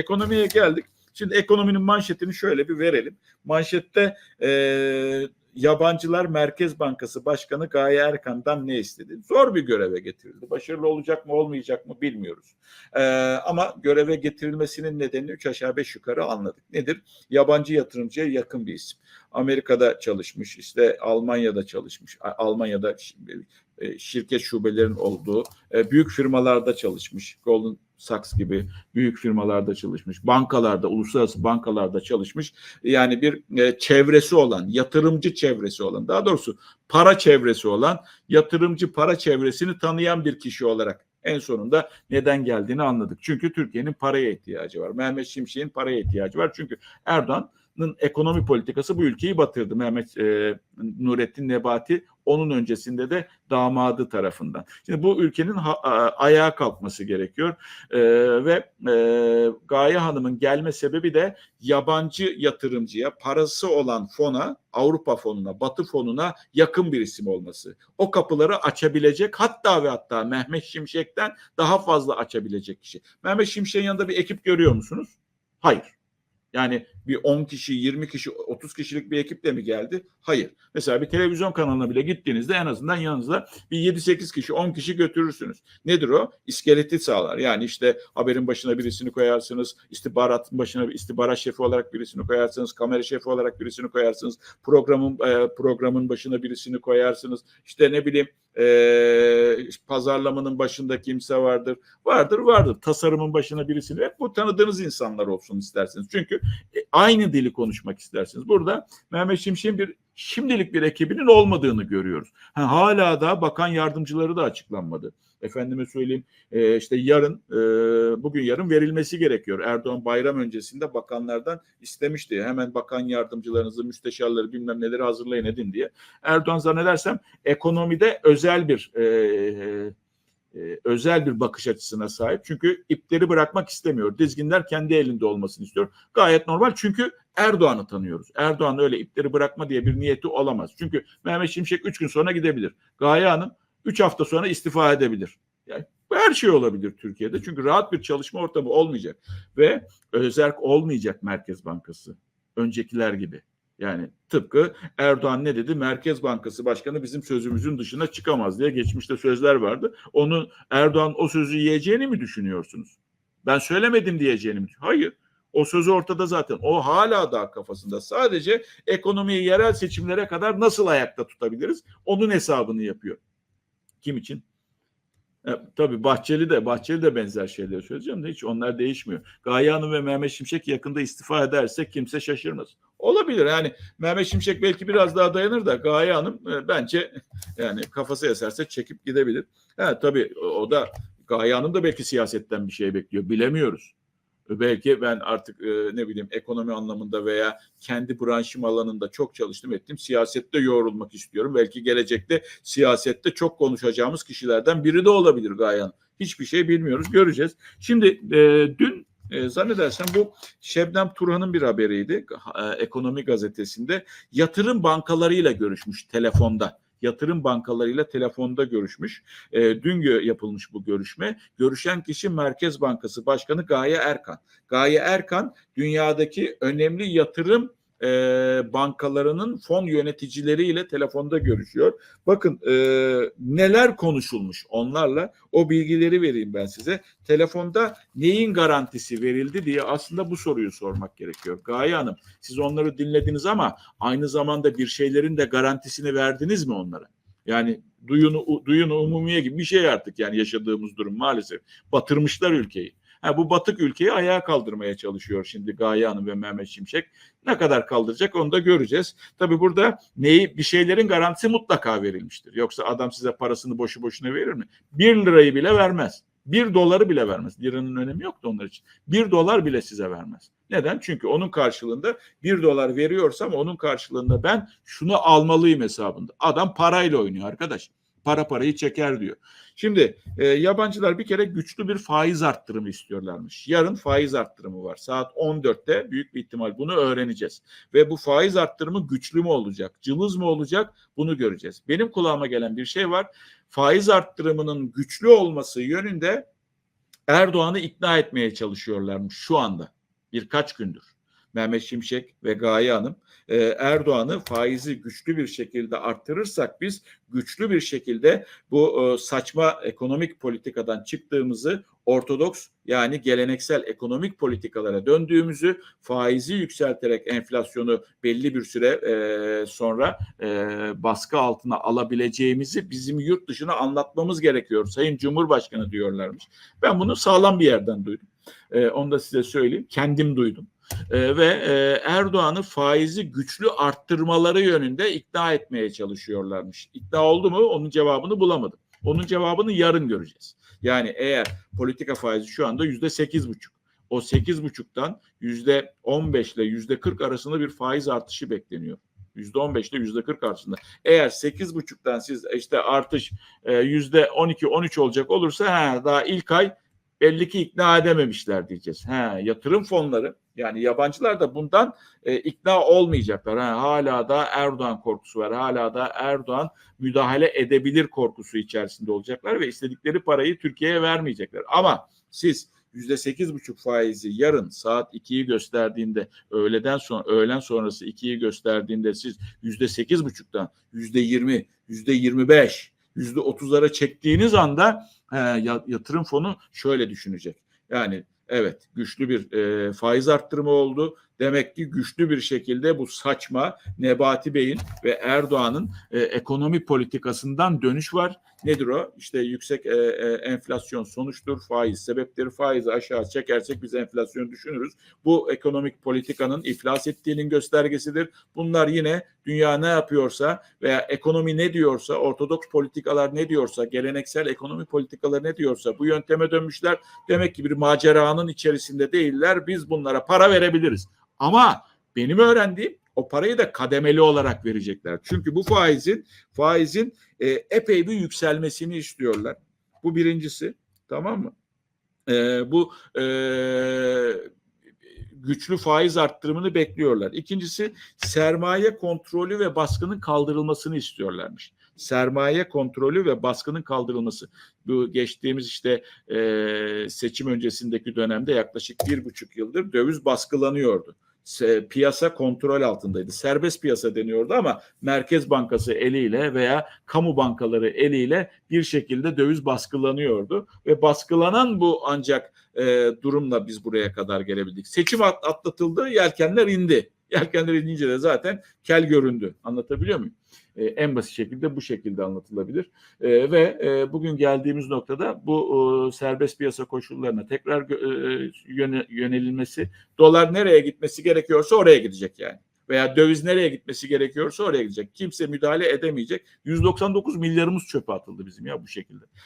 ekonomiye geldik. Şimdi ekonominin manşetini şöyle bir verelim. Manşette e, yabancılar Merkez Bankası Başkanı Gaye Erkan'dan ne istedi? Zor bir göreve getirildi. Başarılı olacak mı olmayacak mı bilmiyoruz. E, ama göreve getirilmesinin nedenini üç aşağı beş yukarı anladık. Nedir? Yabancı yatırımcıya yakın bir isim. Amerika'da çalışmış, işte Almanya'da çalışmış. Almanya'da e, şirket şubelerin olduğu e, büyük firmalarda çalışmış. Golden Sachs gibi büyük firmalarda çalışmış. Bankalarda, uluslararası bankalarda çalışmış. Yani bir e, çevresi olan, yatırımcı çevresi olan, daha doğrusu para çevresi olan, yatırımcı para çevresini tanıyan bir kişi olarak en sonunda neden geldiğini anladık. Çünkü Türkiye'nin paraya ihtiyacı var. Mehmet Şimşek'in paraya ihtiyacı var. Çünkü Erdoğan'ın ekonomi politikası bu ülkeyi batırdı. Mehmet e, Nurettin Nebati onun öncesinde de damadı tarafından. Şimdi bu ülkenin ha, ayağa kalkması gerekiyor ee, ve e, Gaye Hanım'ın gelme sebebi de yabancı yatırımcıya parası olan fona, Avrupa fonuna, Batı fonuna yakın bir isim olması. O kapıları açabilecek hatta ve hatta Mehmet Şimşek'ten daha fazla açabilecek kişi. Mehmet Şimşek'in yanında bir ekip görüyor musunuz? Hayır. Yani bir 10 kişi, 20 kişi, 30 kişilik bir ekiple mi geldi? Hayır. Mesela bir televizyon kanalına bile gittiğinizde en azından yanınızda bir 7-8 kişi, 10 kişi götürürsünüz. Nedir o? İskeleti sağlar. Yani işte haberin başına birisini koyarsınız, istihbaratın başına bir istihbarat şefi olarak birisini koyarsınız, kamera şefi olarak birisini koyarsınız, programın e, programın başına birisini koyarsınız. İşte ne bileyim e, pazarlamanın başında kimse vardır. Vardır, vardır. Tasarımın başına birisini hep bu tanıdığınız insanlar olsun isterseniz. Çünkü e, aynı dili konuşmak istersiniz. Burada Mehmet Şimşek'in bir şimdilik bir ekibinin olmadığını görüyoruz. Ha, hala da bakan yardımcıları da açıklanmadı. Efendime söyleyeyim e, işte yarın e, bugün yarın verilmesi gerekiyor. Erdoğan bayram öncesinde bakanlardan istemişti. Hemen bakan yardımcılarınızı, müsteşarları bilmem neleri hazırlayın edin diye. Erdoğan zannedersem ekonomide özel bir e, e, özel bir bakış açısına sahip. Çünkü ipleri bırakmak istemiyor. Dizginler kendi elinde olmasını istiyor. Gayet normal çünkü Erdoğan'ı tanıyoruz. Erdoğan öyle ipleri bırakma diye bir niyeti olamaz. Çünkü Mehmet Şimşek 3 gün sonra gidebilir. Gaye Hanım 3 hafta sonra istifa edebilir. Yani her şey olabilir Türkiye'de. Çünkü rahat bir çalışma ortamı olmayacak. Ve özerk olmayacak Merkez Bankası. Öncekiler gibi. Yani tıpkı Erdoğan ne dedi? Merkez Bankası Başkanı bizim sözümüzün dışına çıkamaz diye geçmişte sözler vardı. Onu Erdoğan o sözü yiyeceğini mi düşünüyorsunuz? Ben söylemedim diyeceğini mi? Hayır. O sözü ortada zaten. O hala daha kafasında. Sadece ekonomiyi yerel seçimlere kadar nasıl ayakta tutabiliriz? Onun hesabını yapıyor. Kim için? E, tabii Bahçeli de Bahçeli de benzer şeyleri söyleyeceğim de hiç onlar değişmiyor. Gaye Hanım ve Mehmet Şimşek yakında istifa ederse kimse şaşırmaz. Olabilir yani Mehmet Şimşek belki biraz daha dayanır da Gaye Hanım e, bence yani kafası eserse çekip gidebilir. Ha, tabii o da Gaye Hanım da belki siyasetten bir şey bekliyor bilemiyoruz. Belki ben artık e, ne bileyim ekonomi anlamında veya kendi branşım alanında çok çalıştım ettim. Siyasette yoğrulmak istiyorum. Belki gelecekte siyasette çok konuşacağımız kişilerden biri de olabilir Gayan. Hiçbir şey bilmiyoruz. Göreceğiz. Şimdi e, dün e, zannedersem bu Şebnem Turhan'ın bir haberiydi. E, Ekonomi gazetesinde yatırım bankalarıyla görüşmüş telefonda yatırım bankalarıyla telefonda görüşmüş. E, dün yapılmış bu görüşme. Görüşen kişi Merkez Bankası Başkanı Gaye Erkan. Gaye Erkan dünyadaki önemli yatırım e, bankalarının fon yöneticileriyle telefonda görüşüyor. Bakın e, neler konuşulmuş onlarla o bilgileri vereyim ben size. Telefonda neyin garantisi verildi diye aslında bu soruyu sormak gerekiyor. Gaye Hanım siz onları dinlediniz ama aynı zamanda bir şeylerin de garantisini verdiniz mi onlara? Yani duyunu, duyunu umumiye gibi bir şey artık yani yaşadığımız durum maalesef. Batırmışlar ülkeyi. Ha, bu batık ülkeyi ayağa kaldırmaya çalışıyor şimdi Gaye Hanım ve Mehmet Şimşek. Ne kadar kaldıracak onu da göreceğiz. Tabi burada neyi bir şeylerin garantisi mutlaka verilmiştir. Yoksa adam size parasını boşu boşuna verir mi? Bir lirayı bile vermez. Bir doları bile vermez. Liranın önemi yoktu onlar için. Bir dolar bile size vermez. Neden? Çünkü onun karşılığında bir dolar veriyorsam onun karşılığında ben şunu almalıyım hesabında. Adam parayla oynuyor arkadaş. Para parayı çeker diyor. Şimdi e, yabancılar bir kere güçlü bir faiz arttırımı istiyorlarmış. Yarın faiz arttırımı var. Saat 14'te büyük bir ihtimal bunu öğreneceğiz. Ve bu faiz arttırımı güçlü mü olacak, cılız mı olacak bunu göreceğiz. Benim kulağıma gelen bir şey var. Faiz arttırımının güçlü olması yönünde Erdoğan'ı ikna etmeye çalışıyorlarmış şu anda birkaç gündür. Mehmet Şimşek ve Gaye Hanım e, Erdoğan'ı faizi güçlü bir şekilde arttırırsak biz güçlü bir şekilde bu e, saçma ekonomik politikadan çıktığımızı ortodoks yani geleneksel ekonomik politikalara döndüğümüzü faizi yükselterek enflasyonu belli bir süre e, sonra e, baskı altına alabileceğimizi bizim yurt dışına anlatmamız gerekiyor. Sayın Cumhurbaşkanı diyorlarmış. Ben bunu sağlam bir yerden duydum. E, onu da size söyleyeyim. Kendim duydum. E, ve e, Erdoğan'ı faizi güçlü arttırmaları yönünde ikna etmeye çalışıyorlarmış. İkna oldu mu? Onun cevabını bulamadım. Onun cevabını yarın göreceğiz. Yani eğer politika faizi şu anda yüzde sekiz buçuk. O sekiz buçuktan yüzde on beş ile yüzde kırk arasında bir faiz artışı bekleniyor. Yüzde on beş ile yüzde kırk arasında. Eğer sekiz buçuktan siz işte artış e, yüzde on iki on üç olacak olursa ha, daha ilk ay belli ki ikna edememişler diyeceğiz. Ha, yatırım fonları yani yabancılar da bundan e, ikna olmayacaklar. Ha, hala da Erdoğan korkusu var. Hala da Erdoğan müdahale edebilir korkusu içerisinde olacaklar ve istedikleri parayı Türkiye'ye vermeyecekler. Ama siz yüzde sekiz buçuk faizi yarın saat 2'yi gösterdiğinde öğleden sonra öğlen sonrası 2'yi gösterdiğinde siz yüzde sekiz buçuktan yüzde yirmi yüzde yirmi beş yüzde otuzlara çektiğiniz anda he, yatırım fonu şöyle düşünecek. Yani evet güçlü bir e, faiz arttırma oldu. Demek ki güçlü bir şekilde bu saçma Nebati Bey'in ve Erdoğan'ın e, ekonomi politikasından dönüş var. Nedir o? İşte yüksek e, e, enflasyon sonuçtur, faiz sebepleri, faizi aşağı çekersek biz enflasyon düşünürüz. Bu ekonomik politikanın iflas ettiğinin göstergesidir. Bunlar yine dünya ne yapıyorsa veya ekonomi ne diyorsa, ortodoks politikalar ne diyorsa, geleneksel ekonomi politikaları ne diyorsa bu yönteme dönmüşler. Demek ki bir maceranın içerisinde değiller. Biz bunlara para verebiliriz. Ama benim öğrendiğim o parayı da kademeli olarak verecekler. Çünkü bu faizin faizin e, epey bir yükselmesini istiyorlar. Bu birincisi. Tamam mı? E, bu e, güçlü faiz arttırımını bekliyorlar. İkincisi sermaye kontrolü ve baskının kaldırılmasını istiyorlarmış. Sermaye kontrolü ve baskının kaldırılması. Bu geçtiğimiz işte e, seçim öncesindeki dönemde yaklaşık bir buçuk yıldır döviz baskılanıyordu piyasa kontrol altındaydı. Serbest piyasa deniyordu ama Merkez Bankası eliyle veya kamu bankaları eliyle bir şekilde döviz baskılanıyordu ve baskılanan bu ancak e, durumla biz buraya kadar gelebildik. Seçim atlatıldı, yelkenler indi. Yelkenler inince de zaten kel göründü. Anlatabiliyor muyum? E, en basit şekilde bu şekilde anlatılabilir. E, ve e, bugün geldiğimiz noktada bu e, serbest piyasa koşullarına tekrar e, yöne, yönelilmesi, dolar nereye gitmesi gerekiyorsa oraya gidecek yani. Veya döviz nereye gitmesi gerekiyorsa oraya gidecek. Kimse müdahale edemeyecek. 199 milyarımız çöpe atıldı bizim ya bu şekilde.